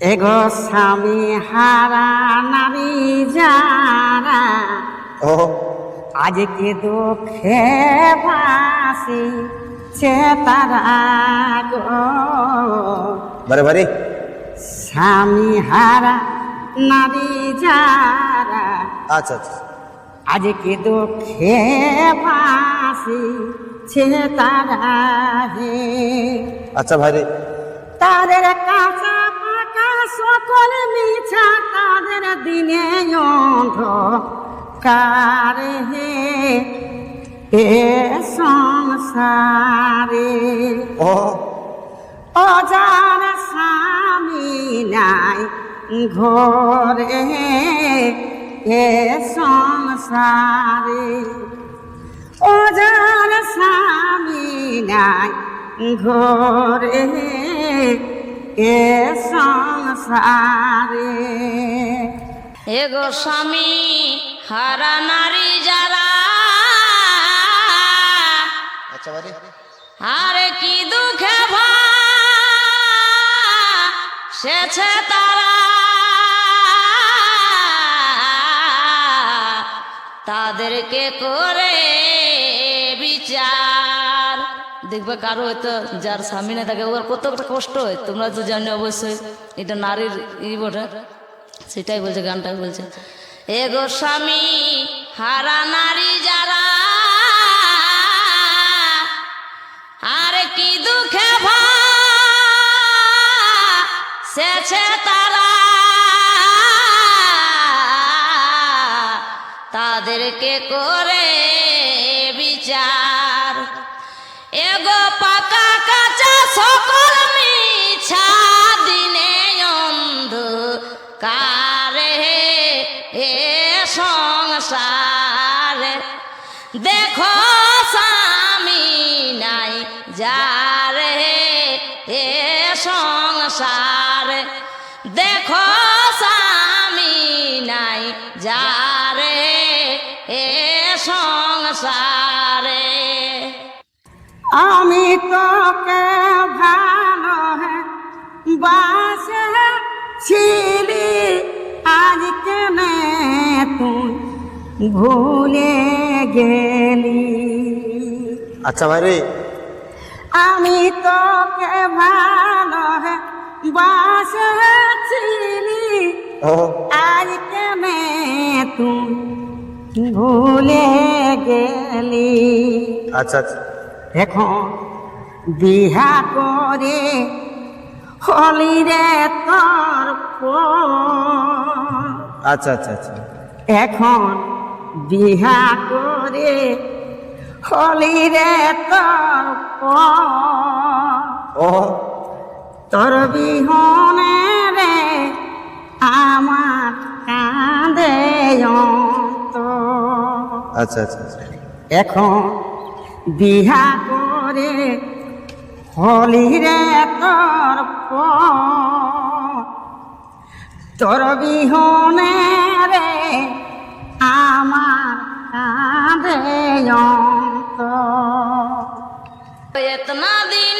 এগো স্বামী হারা নারী যারা ও। আজকে দুঃখে বাসি সে তারা গো। বারে বারে। স্বামী হারা নারী যারা আচ্ছা আচ্ছা। আজকে দুঃখে বাসি সে তারা হে। আচ্ছা ভাই তাদের পাকা সকল মিছা তাদের দিনে অন্ধকার। হে? এ সংসারে ও অজার স্বামী নাই ঘরে। এ সংসারে অজার স্বামী নাই ঘরে। এ সংসারে। এগো স্বামী হারা নারী যারা আচ্ছা আরে কি দুঃখে সেছে তারা। তাদেরকে করে বিচার দেখবে কারও হয়তো যার স্বামী না থাকে ওর কত একটা কষ্ট হয়, তোমরা তো জানো অবশ্যই, এটা নারীর ই বটে। সেটাই বলছে গানটা বলছে। এগো স্বামী, হারা নারী যারা, আরে কি দুঃখে সেছে তারা, তাদেরকে করে বিচার এগো পাকা কাঁচা সকল মিছা দিনে অন্ধ কারে এ সংসারে। দেখো স্বামী নাই যারে তোকে ভালো বাসে ছিলি আজ কেনে তুই ভুলে গেলি? আচ্ছা ভাই রে আমি তোকে ভালো বাসে ছিলি আজ কেনে তুই ভুলে গেলি? আচ্ছা আচ্ছা। এখন বিহা করে হলি রে তোর আচ্ছা আচ্ছা আচ্ছা এখন বিহা করে হলি রে তোর। ও তোর বিহনে রে আমার কাঁদে। আচ্ছা আচ্ছা আচ্ছা এখন বিহা করে হলি রে তোর। তোর বিহনে রে আমার কাঁদে অন্ত এতনা দিন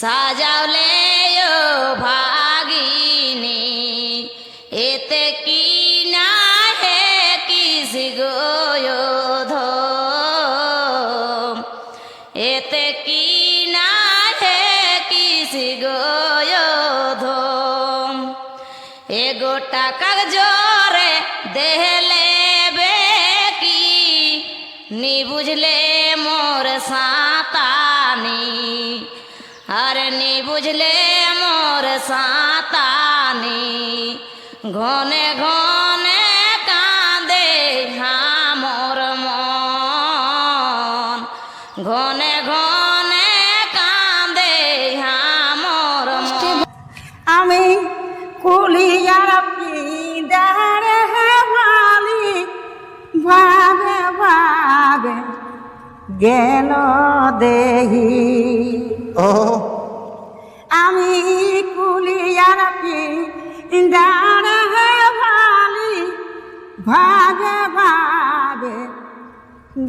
সাজালে ও ভাগিনী, এতে কি না হে কিস এতে কি না হে কিস গোয়োধম এগো টাকা জোরে দেহলে বেকি নি বুঝলে মোর সাঁতানি বুঝলে মোর সাঁতানি। ঘনে ঘনে কাঁদে হামর মন। ঘনে ঘনে কাঁদে হামর মন। আমি কুলিয়ার পিদারে হেমালি ভাবে ভাবে গেল দেহি। ও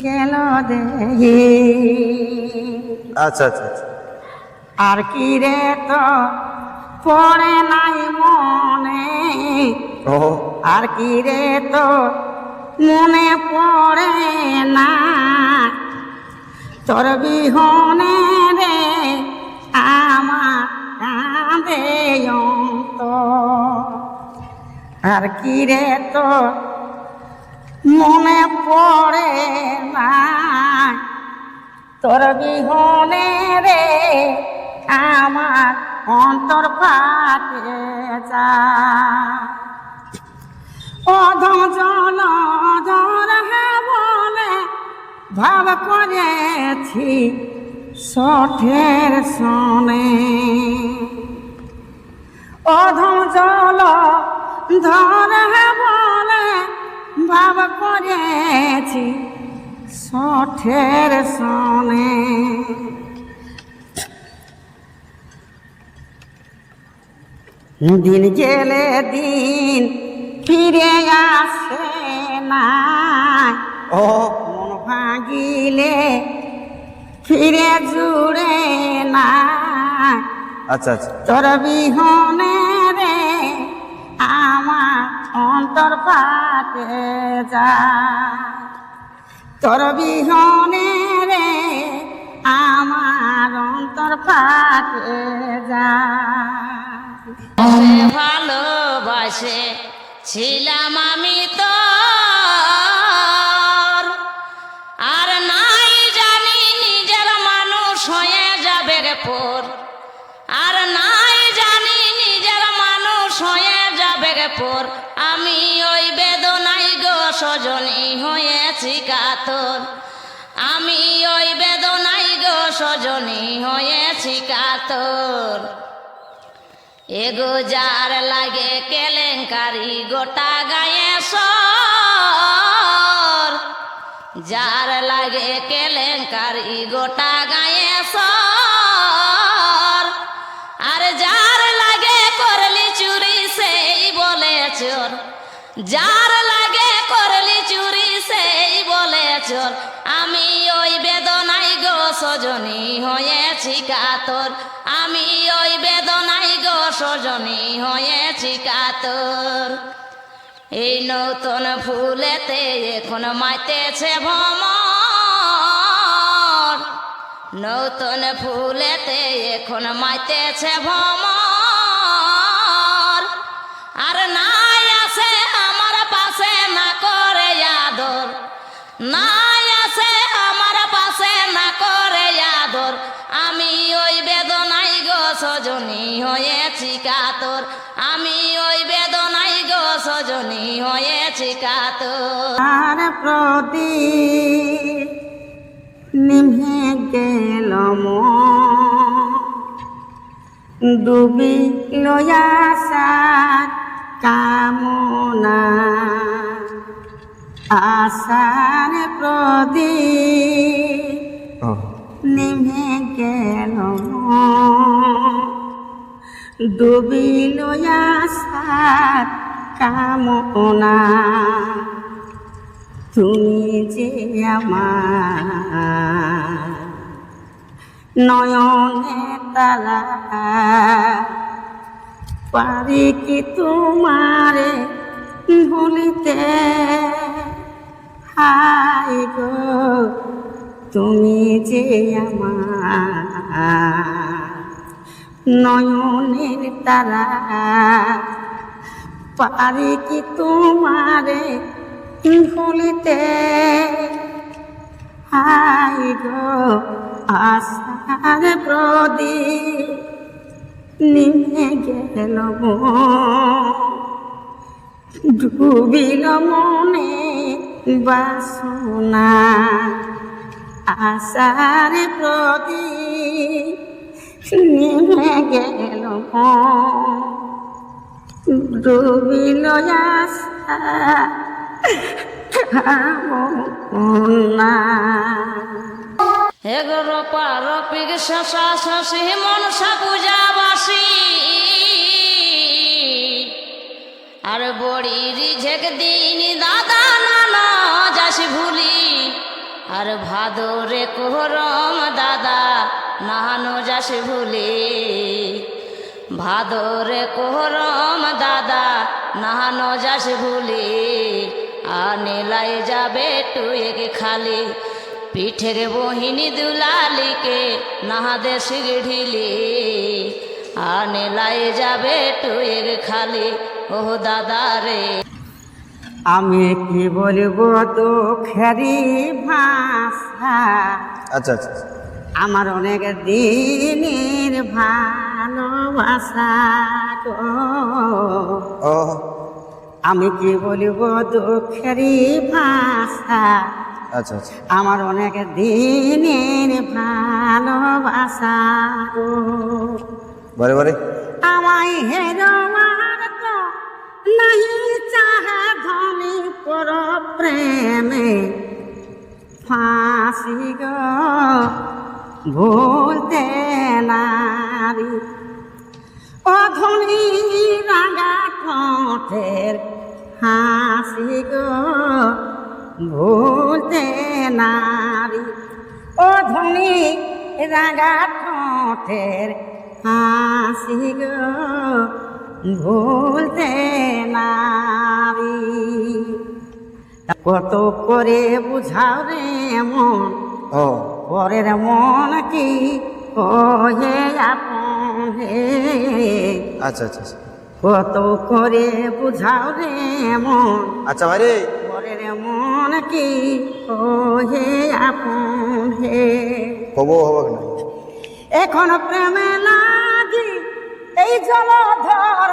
গেল দেহি। আচ্ছা আচ্ছা আচ্ছা। আর কি রে তো পড়ে নাই মনে? আর কি রে তো মনে পড়ে না? তোর বিহনে রে আমার কাঁদে অন্তর। আর কি রে তো মনে পড়ে না তোর বিহনে রে আমার অন্তর ফাটে যা অধম জল বলে ভাব করেছি সঠের সনে। অধম জল ধর বলে ভাব করেছি সঠের সনে। দিন গেলে দিন ফিরে আসে না। ও মন ভাঙিলে ফিরে জুড়ে না। আচ্ছা আচ্ছা। তোর বিহনে অন্তর পাতে যা। তোর বিহনে রে আমার অন্তর পাতে যা। ভালোবাসে ছিলাম আমি তো পর আমি ওই বেদনাই গো সজনী হয়েছি কাতর। আমি ওই বেদনাই গো সজনী হয়েছি কাতর। এগো যার লাগে কেলেঙ্কারি গোটা গায়ে সর যার লাগে কেলেঙ্কারি গোটা গায়ে সর আর যার লাগে চোর। যার লাগে করলি চুরি, সেই বলে চোর। আমি ওই বেদনাই গো সজনী হয়েছি কাতর। আমি ওই বেদনাই গো সজনী হয়েছি কাতর। এই নতুন ফুলেতে এখন মাইতেছে ভ্রমর। নতুন ফুলেতে এখন মাইতেছে ভ্রমর। আর নাই আছে আমার পাশে, না করে আদর। নাই আছে আমার পাশে, না করে আদর। আমি ওই বেদনাই গো সজনী হয়েছি কাতর। আমি ওই বেদনাই গো সজনী হয়েছি কাতর। প্রদীপ নিভে গেল ডুবি লয়াসার কামনা। আশার প্রদীপ ও। নিভে গেল। ডুবিল আশার কামনা। তুমি যে আমার নয়নে তারা পারি কি তোমারে ভুলিতে? হাই গো, তুমি যে আমার নয়নের তারা। পারি কি তোমারে ভুলিতে? হাই গো, আশার প্রদীপ। নিমে গেল। ডুবিল মনে বাসনা আশার প্রদীপ নিভে গেল। ডুবিল আশা না এগোরো পারো পিগ শশা শশী মনসা পূজাবাসী আর বড়ি রিঝেক দিন দাদা নানা যাসি ভুলি। আর ভাদরে কোহরম দাদা নাহানো যাসি ভুলি। ভাদরে কোহরম দাদা নাহানো যাসি ভুলি। আনিলাই যাবে টুয়েকে খালি। পিঠের বহিনী দুলালিকে নাহাদে সিগঢিলি আনিলাই যাবে টুয়েক খালি ও দাদা রে। আমি কি বলব তো খেরি ভাষা? আচ্ছা আচ্ছা আমার অনেক দিনের ভালোবাসা আমি কি বলব দুঃখেরই ভাষা? আচ্ছা আচ্ছা। আমার অনেক দিনের ভালোবাসা বারে বারে আমায় হেরোয়ার তো নাহি চাহে ধনী পর প্রেমে। ফাঁসি গো ভুলতে নারী। অধনী রাগা ঠোঁটের হাসি গো ভুলতে নারী। অধনী রাগা ঠোঁটের হাসি গো ভুলতে নারী। কত করে বুঝাও রে মন ও। পরের মন কি ওহে আপন হে? আচ্ছা আচ্ছা আচ্ছা। কত করে বুঝাও রে মন আচ্ছা ভাই পরের মন কি? ওহে আপন হে। হব হব না? এখন প্রেমে লাগি এই জলধর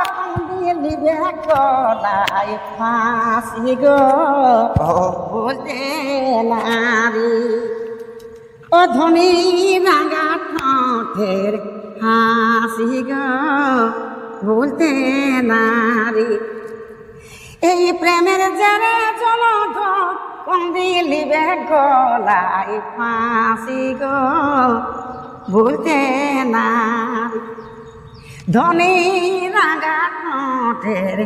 দিলিবে কলাই ফাঁসি গো। ও বলতে নারী ও ধনী রাঙা ঠোঁটের হাসি গো। বলতে নারী এই প্রেমের জেরে জলধর কন্দিলিবে গলাই ফাঁসি গো? বলতে নারী ধনী রাঙা ঠোঁটের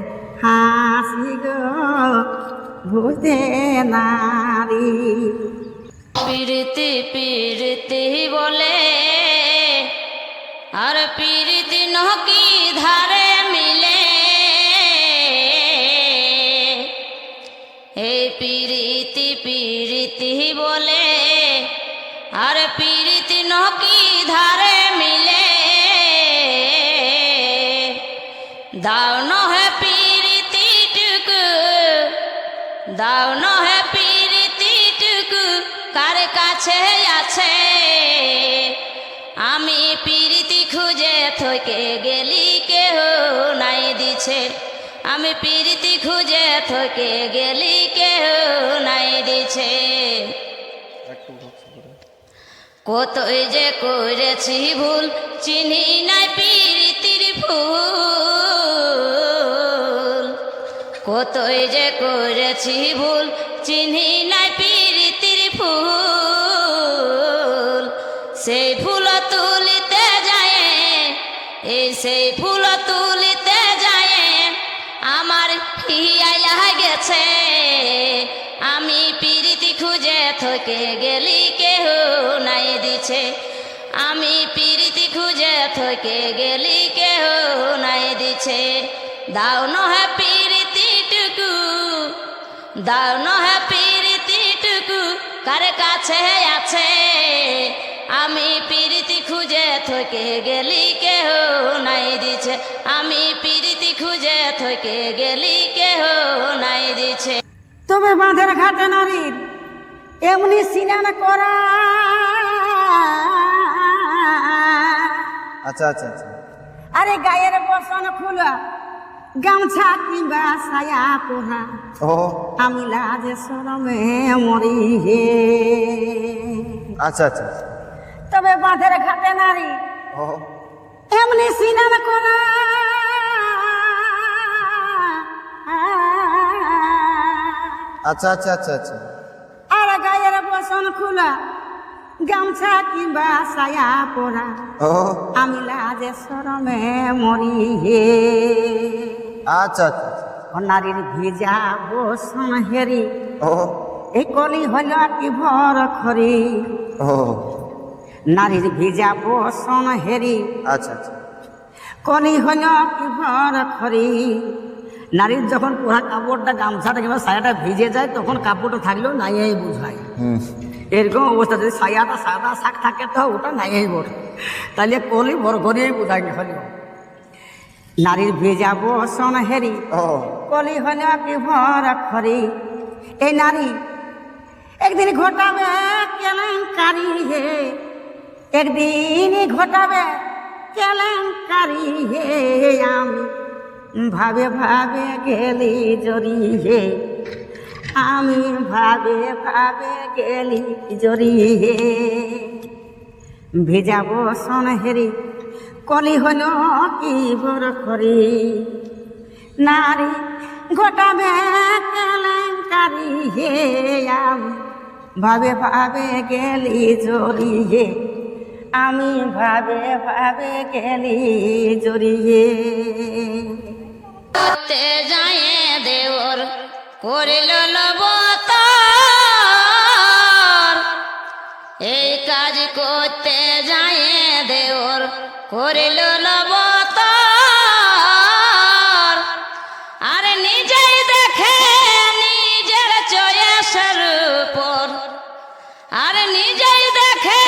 হাসি গো বলতে নারী। পিরিতি পিরিতি বলে, আর পিরিতি নহকি দাও নহে পিরিতিটুকু কার কাছে আছে? আমি পিরিতি খুঁজে থকে গেলি কেহ নাই দিছে। আমি পিরিতি খুঁজে থকে গেলি কেহ নাই দিছে। কতই যে করেছি ভুল চিনি নাই পিরিতির ফুল। কতই যে করেছি ভুল, চিনি নাই পিরিতির ফুল। সেই ফুল তুলিতে যায়, এই সেই ফুল তুলিতে যায় আমার হিয়াইলা গেছে আমি পিরিতি খুঁজে থকে গেলি কেহ নাই দিছে। আমি পিরিতি খুঁজে থকে গেলি কেহ নাই দিছে। দাও নহে দাও নহে পিরিতি টুকু কার কাছে আছে? আমি পিরিতি খুঁজে থকে গেলি কেহ নাই দিছে। আমি পিরিতি খুঁজে থকে গেলি কেহ নাই দিছে। তবে বাঁধের ঘাটে নারীর এমনি সিনান করা। আচ্ছা আচ্ছা আচ্ছা। আরে গায়ের বসন খোলা। গামছা কিংবা সায়া পোহা। আমি লাজে সরমে মরি হে। আচ্ছা আচ্ছা। তবে বাঁধের ঘাটে নারী এমনি সিনান করা। আচ্ছা আচ্ছা আচ্ছা আচ্ছা। আর গায়ের বসন খোলা। গামছা কিংবা সায়া পরা আমি লাজে সরমে মরি হে। আচ্ছা আচ্ছা আচ্ছা। নারীর ভিজা বসন হেরি। এই কলি হইল কি ভর খরি। ও। নারীর ভিজা বসন হেরি। আচ্ছা আচ্ছা। কলি হইল কি ভর খরি। নারীর যখন পুরা কাপড়টা গামছাটা কিংবা সায়াটা ভিজে যায় তখন কাপড়টা থাকলেও নাই বুঝায়। হুম। এরকম অবস্থা যদি সায়াটা সাদা শাক থাকে তো ওটা নাই বটে। তাহলে কলি বড় করেই বোঝায় হল। নারীর ভেজা বসন হেরি কলি হলে কি ভর খরি। এই নারী একদিন ঘটাবে কেলেঙ্কারি হে। একদিন ঘটাবে কেলেঙ্কারি হে। আমি ভাবে ভাবে গেলি জরি হে। আমি ভাবে ভাবে গেলি জরি। হে ভেজা বসন হেরি, কলি হল কি ভর খরি নারী ঘটাবে কেলেঙ্কারি হে, আমি ভাবে ভাবে গেলি হে আমি ভাবে ভাবে গেলি যায় দেওর করিল লবতার এই কাজ করতে যায় দেওর। করিল লবতার আর নিজেই দেখে নিজের চয়েসের উপর। আর নিজেই দেখে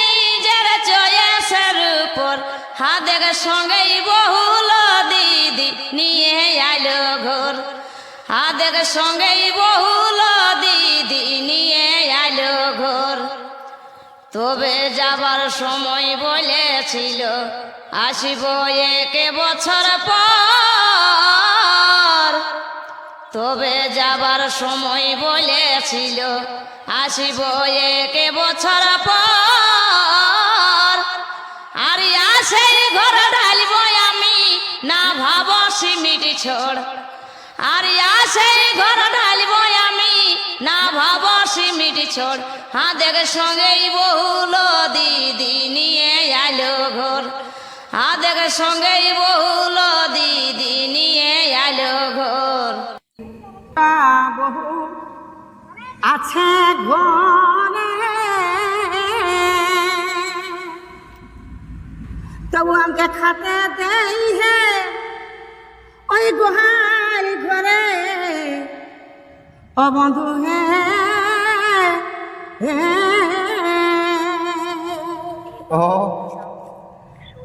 নিজের চয়েসের উপর। হাতের সঙ্গেই বহুল দিদি নিয়ে আলো ঘর। হাতের সঙ্গেই বহুল দিদি নিয়ে আলো ঘর। তবে যাবার সময় বলেছিল, আসিব এক বছর পর। তবে যাবার সময় বলেছিল, আসিব এক বছর পর। আর আসে ঘর ঢালিব আমি, না ভাব সিমিট ছোড়। আর আসে ঘর ঢালিব আমি, না ভাব সিমিট ছোড় হাতের সঙ্গেই বহুল দিদি নিয়ে আলো ঘর। হাতের সঙ্গেই বহুল দিদি নিয়ে আলো ঘর। বহু আছে ঘরে। তবু আমাকে খাতে দেই হে ওই গুহার ঘরে। ও বন্ধু হে হে। ও।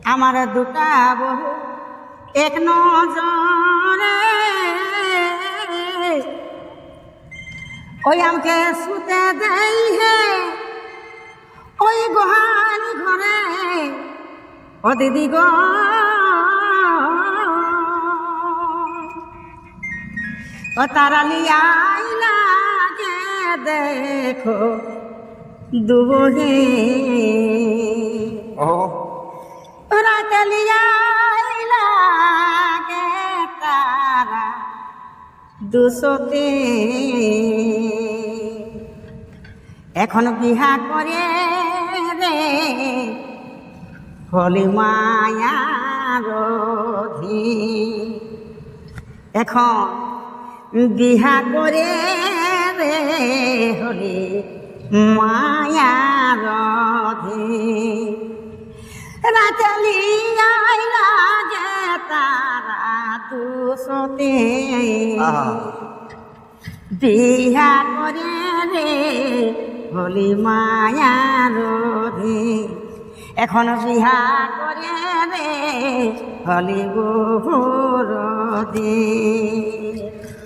আমার দুটা বহু এক নজরে। ওই আমাকে শুতে দেই হে। ওই গোহালি ঘরে। ও দিদি গো। ও তারালি আইলা গে দেখো দুবহে। ও। রাতে লিয়াইলা গে তারা দুশোতে এখন বিহা করে রে হলি মায়া রধি। এখন বিহা করে রে হলি মায়া রধি রাতলি আইলা যে তারা আহা। বিহা করে রে হলি মায়া রোধে এখন বিহা করে রে হলি বহু রোধে